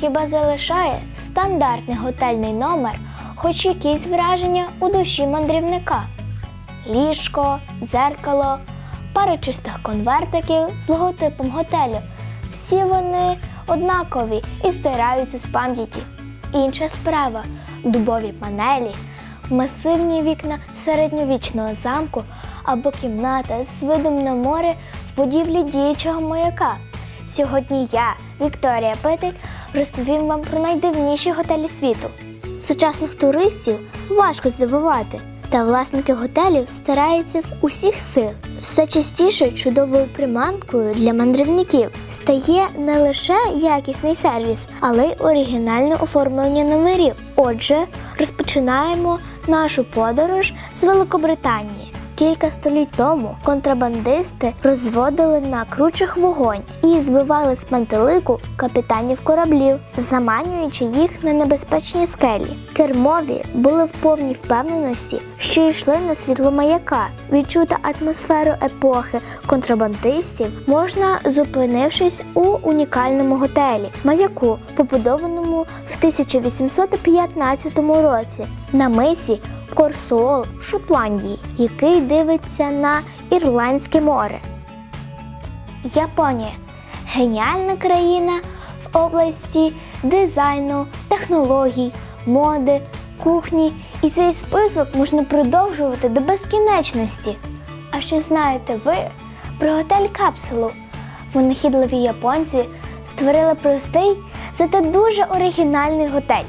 хіба залишає стандартний готельний номер, хоч якісь враження у душі мандрівника? Ліжко, дзеркало, пара чистих конвертиків з логотипом готелю. Всі вони однакові і стираються з пам'яті. Інша справа дубові панелі, масивні вікна середньовічного замку або кімната з видом на море в будівлі діючого маяка. Сьогодні я, Вікторія Петель, розповім вам про найдивніші готелі світу. Сучасних туристів важко здивувати, та власники готелів стараються з усіх сил. Все частіше чудовою приманкою для мандрівників стає не лише якісний сервіс, але й оригінальне оформлення номерів. Отже, розпочинаємо нашу подорож з Великобританії. Кілька століть тому контрабандисти розводили на кручах вогонь і збивали з пантелику капітанів кораблів, заманюючи їх на небезпечні скелі. Кермові були в повній впевненості, що йшли на світло маяка. Відчути атмосферу епохи контрабандистів можна, зупинившись у унікальному готелі маяку, побудованому в 1815 році на мисі Корсуол в Шотландії, який дивиться на Ірландське море. Японія геніальна країна в області дизайну, технологій, моди, кухні. І цей список можна продовжувати до безкінечності. А чи знаєте ви про готель капсулу? Винахідливі японці створили простий, зате дуже оригінальний готель.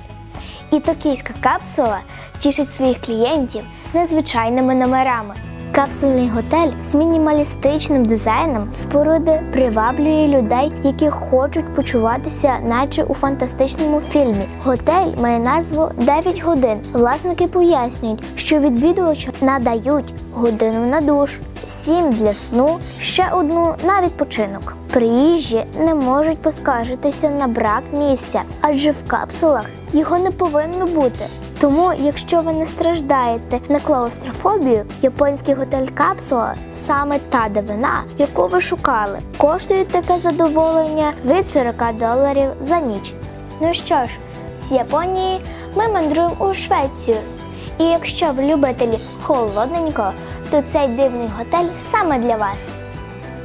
І токійська капсула тішить своїх клієнтів незвичайними номерами. Капсульний готель з мінімалістичним дизайном споруди приваблює людей, які хочуть почуватися, наче у фантастичному фільмі. Готель має назву «9 годин. Власники пояснюють, що відвідувачам надають годину на душ, сім для сну, ще одну на відпочинок. Приїжджі не можуть поскаржитися на брак місця, адже в капсулах його не повинно бути. Тому, якщо ви не страждаєте на клаустрофобію, японський готель капсула саме та дивина, яку ви шукали. Коштує таке задоволення від 40 доларів за ніч. Ну що ж, з Японії ми мандруємо у Швецію. І якщо ви любителі холодненького, то цей дивний готель саме для вас.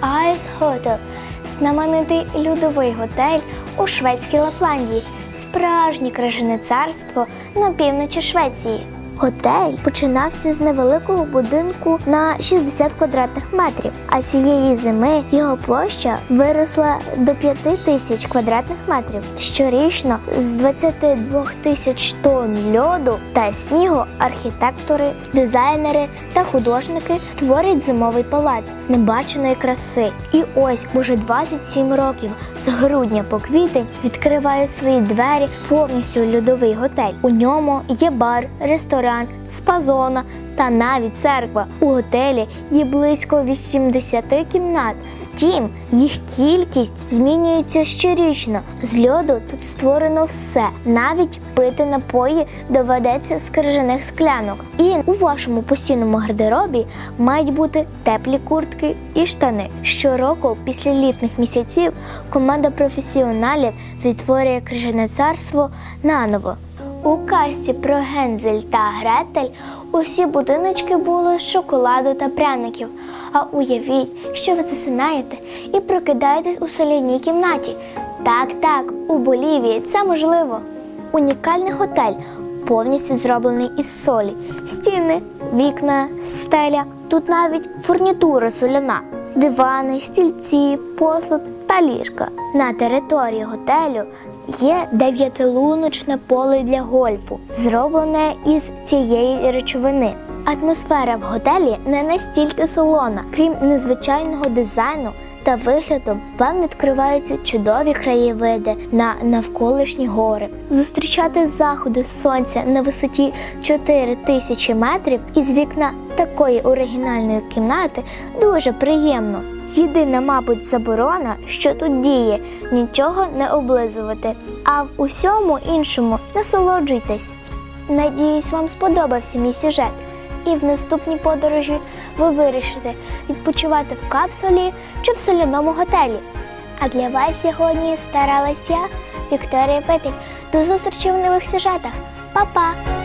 Ice Hotel – знаменитий льодовий готель у шведській Лапландії, справжнє крижане царство на півночі Швеції. Готель починався з невеликого будинку на 60 квадратних метрів, а цієї зими його площа виросла до 5 тисяч квадратних метрів. Щорічно з 22 тисяч тонн льоду та снігу архітектори, дизайнери та художники творять зимовий палац небаченої краси. І ось уже 27 років з грудня по квітень відкриває свої двері повністю льодовий готель. У ньому є бар, ресторан, спа-зона та навіть церква. У готелі є близько 80 кімнат. Втім, їх кількість змінюється щорічно. З льоду тут створено все. Навіть пити напої доведеться з крижаних склянок. І у вашому постійному гардеробі мають бути теплі куртки і штани. Щороку, після літніх місяців, команда професіоналів відтворює крижане царство наново. У касті про Гензель та Гретель усі будиночки були з шоколаду та пряників. А уявіть, що ви засинаєте і прокидаєтесь у соляній кімнаті. Так, так, у Болівії це можливо. Унікальний готель, повністю зроблений із солі. Стіни, вікна, стеля. Тут навіть фурнітура соляна, дивани, стільці, посуд та ліжка. На території готелю є дев'ятилуночне поле для гольфу, зроблене із цієї речовини. Атмосфера в готелі не настільки солона, крім незвичайного дизайну та вигляду, вам відкриваються чудові краєвиди на навколишні гори. Зустрічати заходи сонця на висоті 4 тисячі метрів із вікна такої оригінальної кімнати дуже приємно. Єдина, мабуть, заборона, що тут діє, нічого не облизувати. А в усьому іншому насолоджуйтесь. Надіюсь, вам сподобався мій сюжет. І в наступній подорожі ви вирішите відпочивати в капсулі чи в соляному готелі. А для вас сьогодні старалась я, Вікторія Петрик. До зустрічі в нових сюжетах. Па-па!